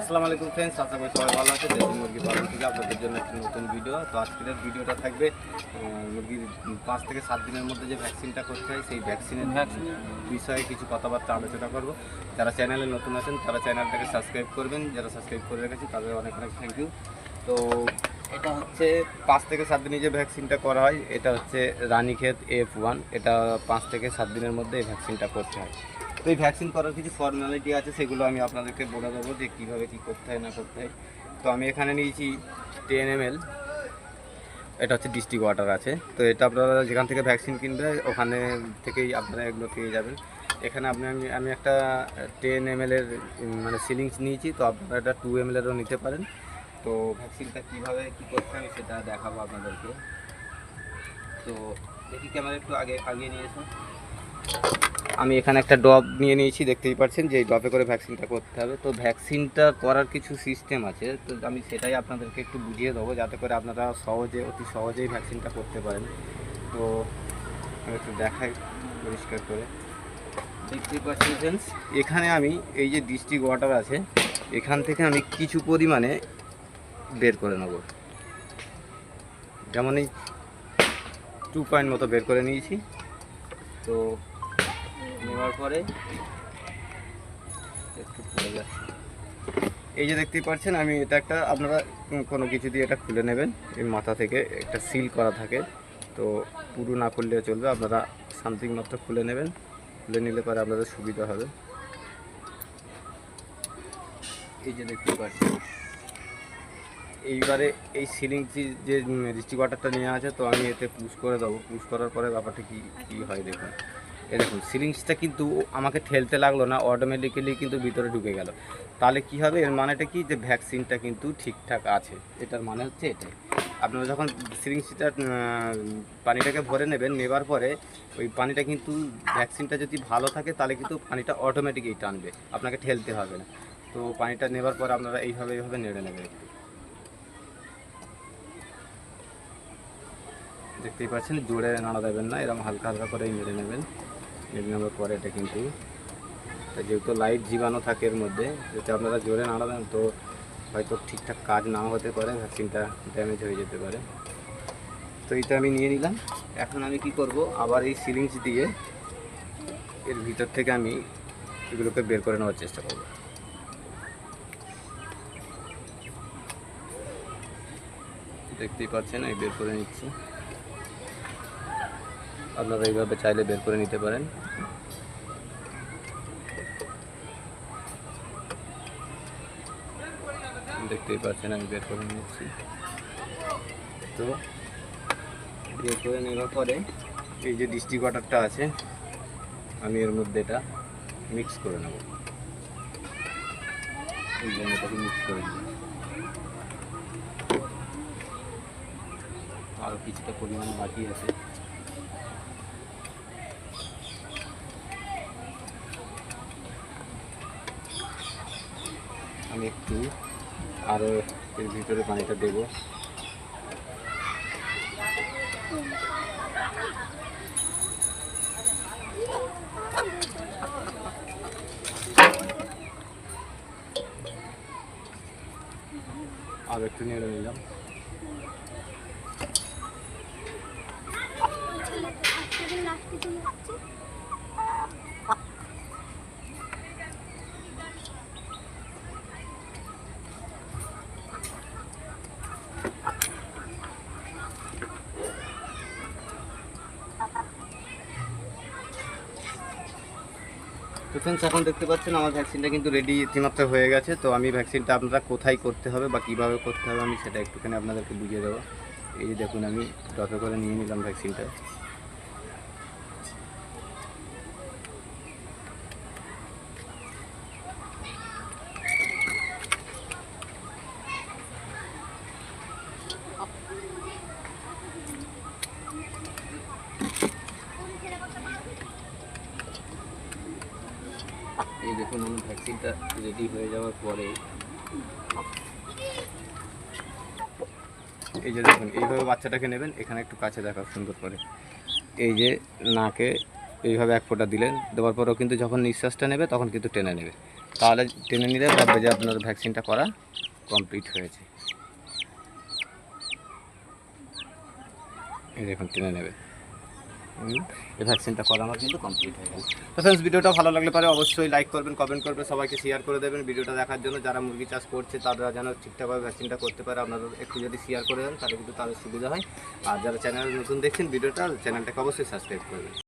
আসসালামু আলাইকুম ফ্রেন্ডস আশা করি সবাই ভালো আছে দেশি মুরগি পালন থেকে আপনাদের জন্য একটি নতুন ভিডিও তো আজকের ভিডিওটা থাকবে মুরগির পাঁচ থেকে সাত দিনের মধ্যে যে ভ্যাকসিনটা করতে হয় সেই ভ্যাকসিনের বিষয়ে কিছু কথাবার্তা আলোচনা করব। যারা চ্যানেলে নতুন আছেন তারা চ্যানেলটাকে সাবস্ক্রাইব করবেন। যারা সাবস্ক্রাইব করে রেখেছি তাদের অনেক অনেক থ্যাংক ইউ তো এটা হচ্ছে পাঁচ থেকে সাত দিনে যে ভ্যাকসিনটা করা হয় এটা হচ্ছে রানীক্ষেত এফ ওয়ান এটা পাঁচ থেকে সাত দিনের মধ্যে এই ভ্যাকসিনটা করতে হয়। এই ভ্যাকসিন করার কিছু ফর্মালিটি আছে, সেগুলো আমি আপনাদেরকে বলে দেবো যে কীভাবে কী করতে হয়, না করতে হয়। তো আমি এখানে নিয়েছি টেন এম এটা হচ্ছে ডিস্ট্রিক্ট ওয়াটার আছে। তো এটা আপনারা যেখান থেকে ভ্যাকসিন কিনবে, ওখানে থেকেই আপনারা এগুলো পেয়ে যাবেন। এখানে আপনি, আমি আমি একটা টেন এম এর মানে সিলিংস নিয়েছি, তো আপনারা এটা টু এম এরও নিতে পারেন। তো ভ্যাকসিনটা কীভাবে কী করতে হবে সেটা দেখাবো আপনাদেরকে। তো দেখি ক্যামেরা একটু আগে, আগিয়ে নিয়ে এসো। আমি এখানে একটা ডব নিয়ে নিয়েছি, দেখতেই পাচ্ছেন যে এই ড্রপে করে ভ্যাকসিনটা করতে হবে। তো ভ্যাকসিনটা করার কিছু সিস্টেম আছে, তো আমি সেটাই আপনাদেরকে একটু বুঝিয়ে দেবো যাতে করে আপনারা সহজে, অতি সহজেই ভ্যাকসিনটা করতে পারেন। তো একটু দেখাই পরিষ্কার করে। দেখতেই পাচ্ছেন এখানে আমি এই যে ডিস্ট্রিক্ট ওয়াটার আছে, এখান থেকে আমি কিছু পরিমাণে বের করে নেব। যেমন এই টু পয়েন্ট মতো বের করে নিয়েছি। তো নেওয়ার পরে একটু এই যে দেখতেই পাচ্ছেন, আমি এটা একটা, আপনারা কোনো কিছু দিয়ে এটা খুলে নেবেন। এই মাথা থেকে একটা সিল করা থাকে, তো পুরো না করলে চলবে। আপনারা সামথিং মাত্র খুলে নেবেন। খুলে নিলে পরে আপনাদের সুবিধা হবে। এই যে দেখতেই পাচ্ছেন, এইবারে এই সিলিং যে ডিস্ট্রিক্ট ওয়াটারটা নিয়ে আছে, তো আমি এতে পুশ করে দেবো। পুশ করার পরে ব্যাপারটা কি, কী হয় দেখুন। এই দেখুন সিলিংসটা কিন্তু আমাকে ঠেলতে লাগল না অটোমেটিক্যালি কিন্তু ভিতরে ঢুকে গেল। তাহলে কি হবে? এর মানেটা কি? যে ভ্যাকসিনটা কিন্তু ঠিকঠাক আছে। এটার মানে হচ্ছে এটাই। আপনারা যখন সিরিঞ্জটা পানিটাকে ভরে নেবেন, নেবার পরে ওই পানিটা কিন্তু ভ্যাকসিনটা যদি ভালো থাকে, তাহলে কিন্তু পানিটা অটোমেটিকই টানবে। আপনাকে ঠেলতে হবে না। তো পানিটা নেবার পর আপনারা এইভাবে এইভাবে নেড়ে নেবেন একটু। দেখতেই পাচ্ছেন, জোরে নাড়া দেবেন না এরকম হালকা হালকা করেই নেড়ে নেবেন। নেওয়ার পরে এটা কিন্তু। যেহেতু লাইট জীবাণু থাকে এর মধ্যে, যদি আপনারা জোরে নাড়া দেন তো হয়তো ঠিকঠাক কাজ নাও হতে পারে ভ্যাকসিনটা ড্যামেজ হয়ে যেতে পারে। তো এটা আমি নিয়ে নিলাম। এখন আমি কি করব, আবার এই সিলিংস দিয়ে এর ভিতর থেকে আমি এগুলোকে বের করে নেওয়ার চেষ্টা করব। দেখতেই পাচ্ছেন এই বের করে নিচ্ছি। আপনারা এইভাবে চাইলে বের করে নিতে পারেন। দেখতেই পাচ্ছেন, আমি বের করে নিচ্ছি। তো, বের করে নেওয়ার পরে এই যে ডিস্ট্রিক্ট ওয়াটারটা আছে, আমি এর মধ্যে এটা মিক্স করে নেব। এই জন্য এটাকে মিক্স করে নিই আরও কিছুটা পরিমাণ বাকি আছে। আমি একটু আরও এর ভিতরে পানিটা দেব আর একটু নেড়ে নিলাম তো ফ্রেন্ডস এখন দেখতে পাচ্ছেন আমার ভ্যাকসিনটা কিন্তু রেডি ইতিমাত্র হয়ে গেছে। তো আমি ভ্যাকসিনটা আপনারা কোথায় করতে হবে বা কীভাবে করতে হবে আমি সেটা একটুখানি আপনাদেরকে বুঝিয়ে দেবো। এই যে দেখুন, আমি ড্রপে করে নিয়ে নিলাম ভ্যাকসিনটা আমার রেডি হয়ে যাওয়ার পরে এই যে দেখুন, এইভাবে বাচ্চাটাকে নেবেন, এখানে একটু কাছে দেখা সুন্দর করে। এই যে নাকে এইভাবে এক ফোঁটা দিলেন, দেওয়ার পরেও কিন্তু যখন নিঃশ্বাসটা নেবে, তখন কিন্তু টেনে নেবে। তাহলে টেনে নিলে ভাববে যে আপনার ভ্যাকসিনটা করা কমপ্লিট হয়েছে। এই দেখুন, টেনে নেবে। এই ভ্যাকসিনটা করা আমার কিন্তু কমপ্লিট হয়ে গেল তো ফ্রেন্ডস ভিডিওটা ভালো লাগলে পারে অবশ্যই লাইক করবেন কমেন্ট করবেন, সবাইকে শেয়ার করে দেবেন। ভিডিওটা দেখার জন্য যারা মুরগি চাষ করছে, তারা যেন ঠিকঠাকভাবে ভ্যাকসিনটা করতে পারে। আপনারা একটু যদি শেয়ার করে দেন, তাহলে কিন্তু তাদের সুবিধা হয়। আর যারা চ্যানেল নতুন দেখছেন, ভিডিওটা চ্যানেলটাকে অবশ্যই সাবস্ক্রাইব করবেন।